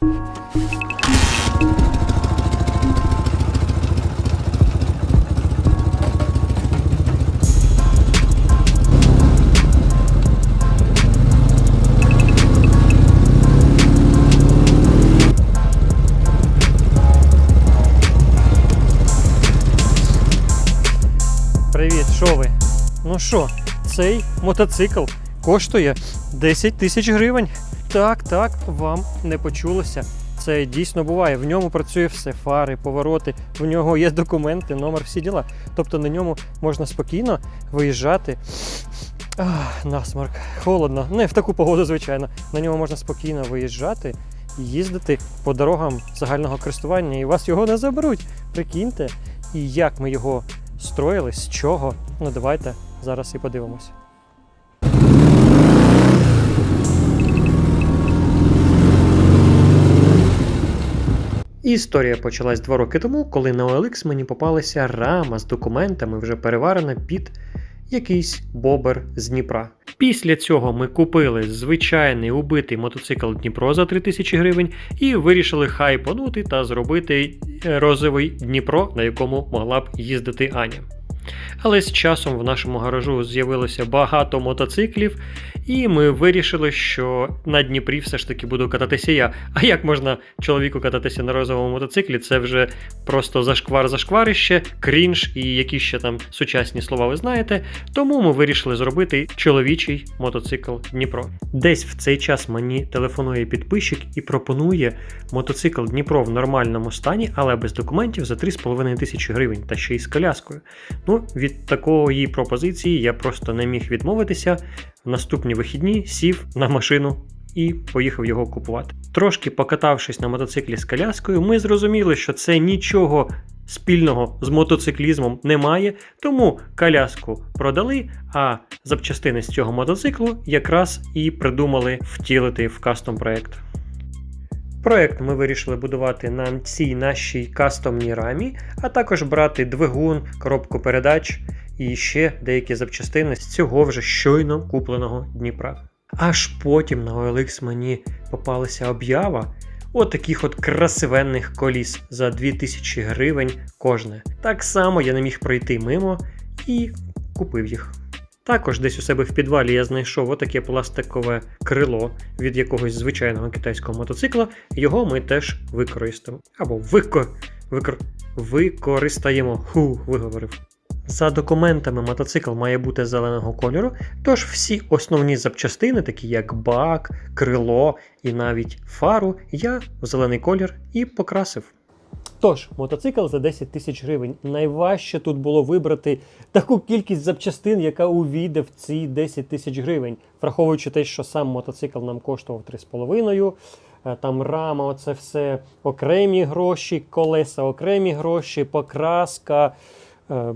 Привіт, що ви? Ну що, цей мотоцикл коштує 10 тисяч гривень. Так, так, вам не почулося. Це дійсно буває. В ньому працює все, фари, повороти, в нього є документи, номер, всі діла. Тобто на ньому можна спокійно виїжджати. Ах, насморк, холодно. Не в таку погоду, звичайно. На ньому можна спокійно виїжджати їздити по дорогам загального користування, і вас його не заберуть. Прикиньте, і як ми його строїли, з чого. Ну давайте зараз і подивимося. Історія почалась два роки тому, коли на OLX мені попалася рама з документами, вже переварена під якийсь бобер з Дніпра. Після цього ми купили звичайний убитий мотоцикл Дніпро за 3000 гривень і вирішили хайпонути та зробити розовий Дніпро, на якому могла б їздити Аня. Але з часом в нашому гаражу з'явилося багато мотоциклів, і ми вирішили, що на Дніпрі все ж таки буду кататися я. А як можна чоловіку кататися на розовому мотоциклі? Це вже просто зашквар зашкварище, крінж і які ще там сучасні слова ви знаєте. Тому ми вирішили зробити чоловічий мотоцикл Дніпро. Десь в цей час мені телефонує підписчик і пропонує мотоцикл Дніпро в нормальному стані, але без документів за 3,5 тисячі гривень та ще й з коляскою. Ну, від такої пропозиції я просто не міг відмовитися. В наступні вихідні сів на машину і поїхав його купувати. Трошки покатавшись на мотоциклі з коляскою, ми зрозуміли, що це нічого спільного з мотоциклізмом немає, тому коляску продали, а запчастини з цього мотоциклу якраз і придумали втілити в кастом проект. Проект ми вирішили будувати на цій нашій кастомній рамі, а також брати двигун, коробку передач і ще деякі запчастини з цього вже щойно купленого Дніпра. Аж потім на OLX мені попалася об'ява от от красивенних коліс за 2000 гривень кожне. Так само я не міг пройти мимо і купив їх. Також десь у себе в підвалі я знайшов отаке пластикове крило від якогось звичайного китайського мотоцикла. Його ми теж використаємо. Або вико... викор... використаємо. Ху, виговорив. За документами мотоцикл має бути зеленого кольору, тож всі основні запчастини, такі як бак, крило і навіть фару, я в зелений колір і покрасив. Тож, мотоцикл за 10 тисяч гривень. Найважче тут було вибрати таку кількість запчастин, яка увійде в ці 10 тисяч гривень, враховуючи те, що сам мотоцикл нам коштував 3,5. е, Там рама, оце все окремі гроші, колеса окремі гроші, покраска, е,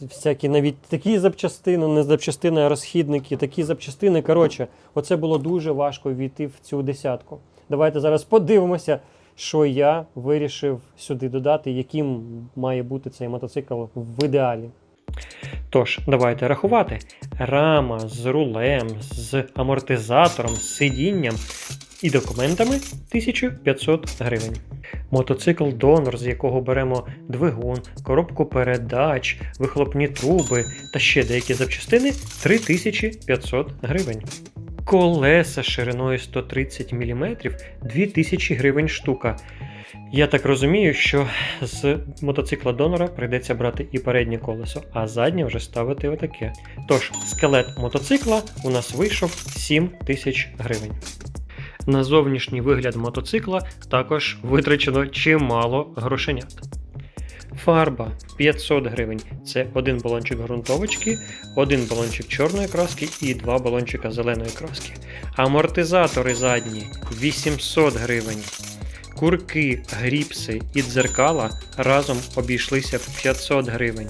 всякі навіть такі запчастини, не запчастини, а розхідники, такі запчастини. Коротше, оце було дуже важко війти в цю десятку. Давайте зараз подивимося, що я вирішив сюди додати, яким має бути цей мотоцикл в ідеалі. Тож, давайте рахувати. Рама з рулем, з амортизатором, з сидінням і документами 1500 гривень. Мотоцикл донор, з якого беремо двигун, коробку передач, вихлопні труби та ще деякі запчастини 3500 гривень. Колеса шириною 130 мм 2000 гривень штука. Я так розумію, що з мотоцикла донора прийдеться брати і переднє колесо, а заднє вже ставити отаке. Тож, скелет мотоцикла у нас вийшов 7 тисяч гривень. На зовнішній вигляд мотоцикла також витрачено чимало грошенят. Фарба 500 гривень. Це один балончик ґрунтовочки, один балончик чорної краски і два балончика зеленої краски. Амортизатори задні 800 гривень. Курки, гріпси і дзеркала разом обійшлися в 500 гривень.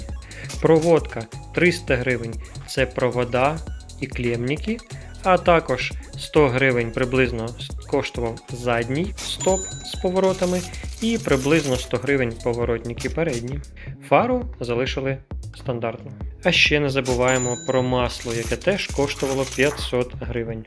Проводка 300 гривень це провода і клемніки, а також 100 гривень приблизно коштував задній стоп з поворотами, і приблизно 100 гривень поворотники передні. Фару залишили стандартно. А ще не забуваємо про масло, яке теж коштувало 500 гривень.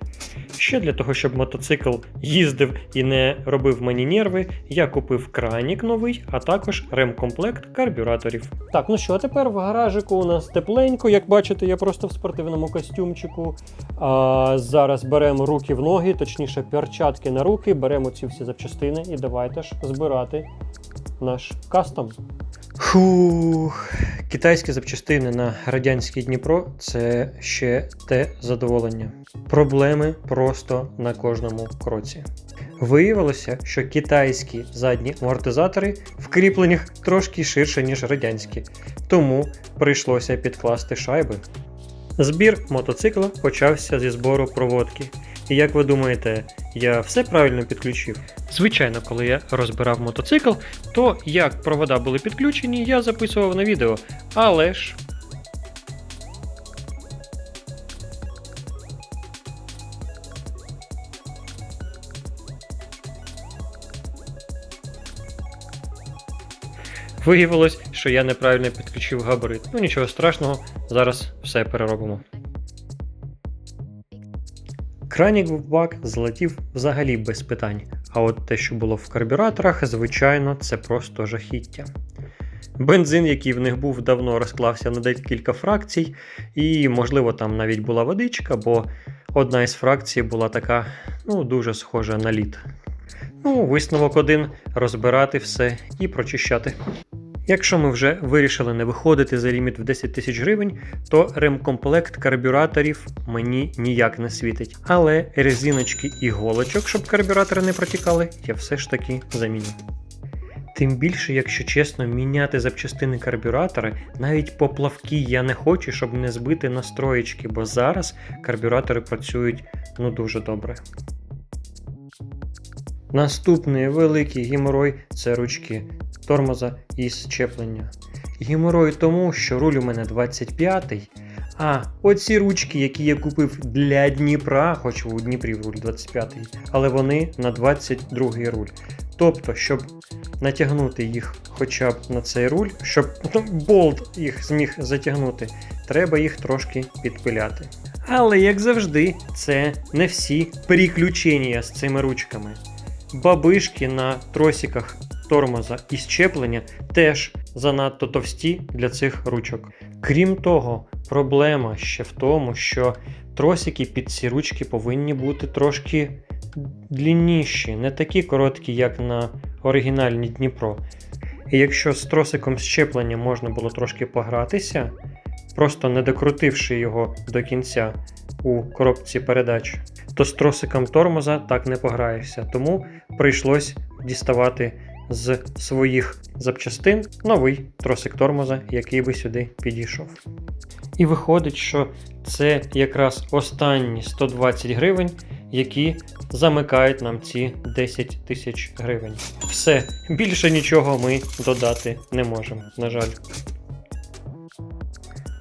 Ще для того, щоб мотоцикл їздив і не робив мені нерви, я купив кранік новий, а також ремкомплект карбюраторів. Так, ну що, тепер в гаражику у нас тепленько. Як бачите, я просто в спортивному костюмчику. А, зараз беремо руки в ноги, точніше, перчатки на руки, беремо ці всі запчастини і давайте ж збирати наш кастом. Фух, китайські запчастини на радянський Дніпро це ще те задоволення. Проблеми просто на кожному кроці. Виявилося, що китайські задні амортизатори в кріпленнях трошки ширше, ніж радянські, тому прийшлося підкласти шайби. Збір мотоцикла почався зі збору проводки. І як ви думаєте, я все правильно підключив? Звичайно, коли я розбирав мотоцикл, то як провода були підключені, я записував на відео. Але ж. Виявилось, що я неправильно підключив габарит. Ну нічого страшного, зараз все переробимо. Кранік в бак злетів взагалі без питань, а от те, що було в карбюраторах, звичайно, це просто жахіття. Бензин, який в них був, давно розклався на декілька фракцій, і, можливо, там навіть була водичка, бо одна із фракцій була така, ну, дуже схожа на лід. Ну, висновок один розбирати все і прочищати. Якщо ми вже вирішили не виходити за ліміт в 10 тисяч гривень, то ремкомплект карбюраторів мені ніяк не світить. Але резиночки і голочок, щоб карбюратори не протікали, я все ж таки заміню. Тим більше, якщо чесно, міняти запчастини карбюратора, навіть поплавки я не хочу, щоб не збити настроєчки, бо зараз карбюратори працюють ну дуже добре. Наступний великий геморой це ручки тормоза і щеплення. Геморой тому, що руль у мене 25-й, а оці ручки, які я купив для Дніпра, хоч у Дніпрі руль 25-й, але вони на 22-й руль. Тобто, щоб натягнути їх хоча б на цей руль, щоб ну, болт їх зміг затягнути, треба їх трошки підпиляти. Але, як завжди, це не всі переключення з цими ручками. Бабишки на тросиках тормоза і щеплення теж занадто товсті для цих ручок. Крім того, проблема ще в тому, що тросики під ці ручки повинні бути трошки длінніші, не такі короткі, як на оригінальній Дніпро. І якщо з тросиком щеплення можна було трошки погратися, просто не докрутивши його до кінця у коробці передач, то з тросиком тормоза так не пограєшся. Тому прийшлось діставати з своїх запчастин новий тросик тормоза, який би сюди підійшов. І виходить, що це якраз останні 120 гривень, які замикають нам ці 10 тисяч гривень. Все, більше нічого ми додати не можемо, на жаль.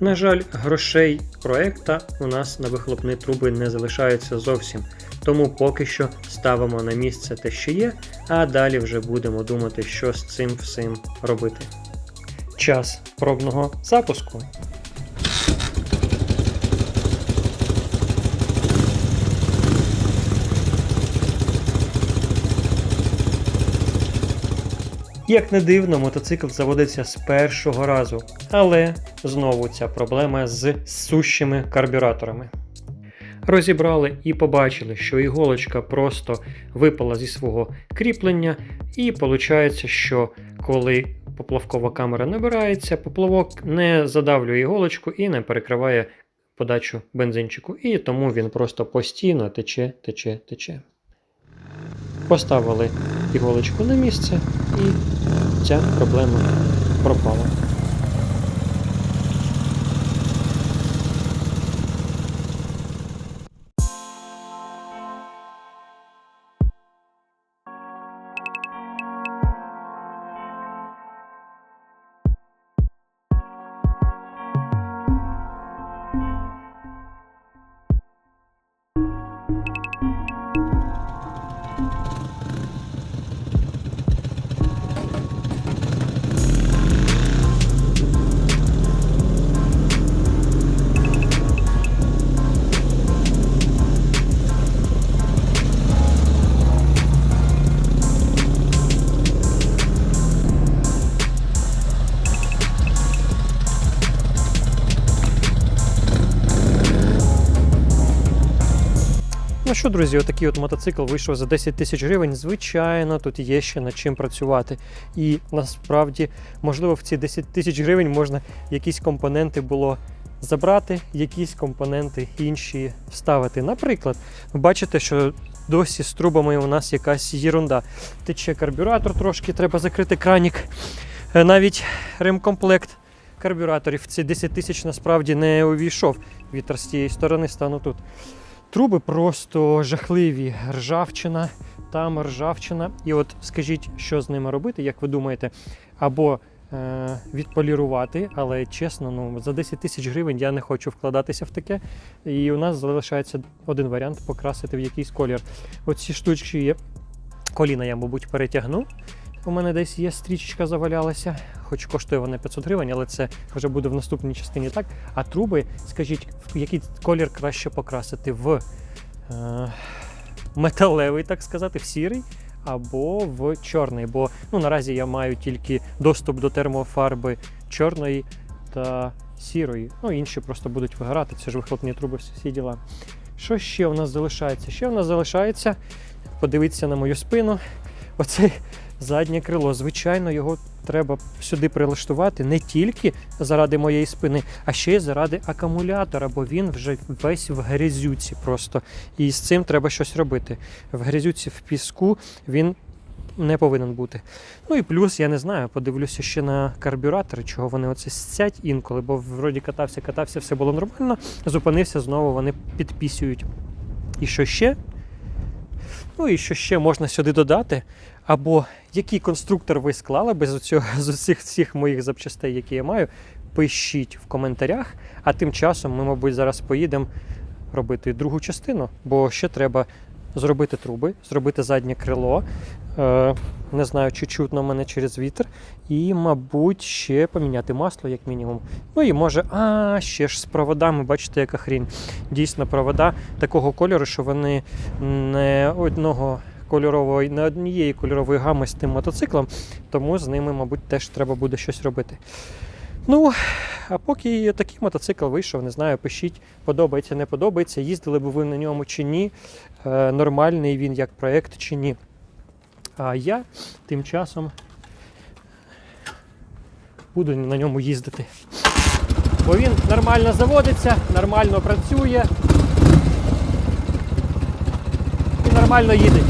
На жаль, грошей проекта у нас на вихлопні труби не залишається зовсім. Тому поки що ставимо на місце те, що є, а далі вже будемо думати, що з цим всім робити. Час пробного запуску. Як не дивно, мотоцикл заводиться з першого разу, але знову ця проблема з сущими карбюраторами. Розібрали і побачили, що іголочка просто випала зі свого кріплення, і виходить, що коли поплавкова камера набирається, поплавок не задавлює іголочку і не перекриває подачу бензинчику. І тому він просто постійно тече, тече, тече. Поставили іголочку на місце, і ця проблема пропала. Що, друзі, отакий от мотоцикл вийшов за 10 тисяч гривень. Звичайно, тут є ще над чим працювати. І насправді, можливо, в ці 10 тисяч гривень можна якісь компоненти було забрати, якісь компоненти інші вставити. Наприклад, ви бачите, що досі з трубами у нас якась єрунда. Тече карбюратор трошки, треба закрити кранік. Е, Навіть ремкомплект карбюраторів ці 10 тисяч насправді не увійшов. Вітер з тієї сторони стану тут. Труби просто жахливі. Ржавчина, там ржавчина. І от скажіть, що з ними робити, як ви думаєте? Або е, відполірувати, але чесно, ну за 10 тисяч гривень я не хочу вкладатися в таке. І у нас залишається один варіант покрасити в якийсь колір. Оці штучки є. Коліна я, мабуть, перетягну. У мене десь є стрічечка завалялася, хоч коштує вона 500 гривень, але це вже буде в наступній частині так. А труби, скажіть, в який колір краще покрасити? В е, металевий, так сказати, в сірий або в чорний. Бо ну, наразі я маю тільки доступ до термофарби чорної та сірої. Ну, інші просто будуть вигорати. Це ж вихлопні труби, всі діла. Що ще у нас залишається? Ще у нас залишається, подивитися на мою спину. Оце заднє крило. Звичайно, його треба сюди прилаштувати не тільки заради моєї спини, а ще й заради акумулятора, бо він вже весь в грязюці просто. І з цим треба щось робити. В грязюці в піску він не повинен бути. Ну і плюс, я не знаю, подивлюся ще на карбюратори, чого вони оце сцять інколи, бо вроді катався, катався, все було нормально. Зупинився знову, вони підпісюють. І що ще? Ну і що ще можна сюди додати? Або який конструктор ви склали без оцього, з усіх всіх моїх запчастей, які я маю, пишіть в коментарях. А тим часом ми, мабуть, зараз поїдемо робити другу частину, бо ще треба зробити труби, зробити заднє крило. Е, не знаю, чи чутно мене через вітер. І, мабуть, ще поміняти масло, як мінімум. Ну і може, а ще ж з проводами, бачите, яка хрінь. Дійсно, провода такого кольору, що вони не одного кольорової, не однієї кольорової гами з тим мотоциклом, тому з ними, мабуть, теж треба буде щось робити. Ну, а поки такий мотоцикл вийшов, не знаю, пишіть, подобається, не подобається, їздили б ви на ньому чи ні, е, нормальний він як проєкт чи ні. А я тим часом буду на ньому їздити. Бо він нормально заводиться, нормально працює і нормально їде.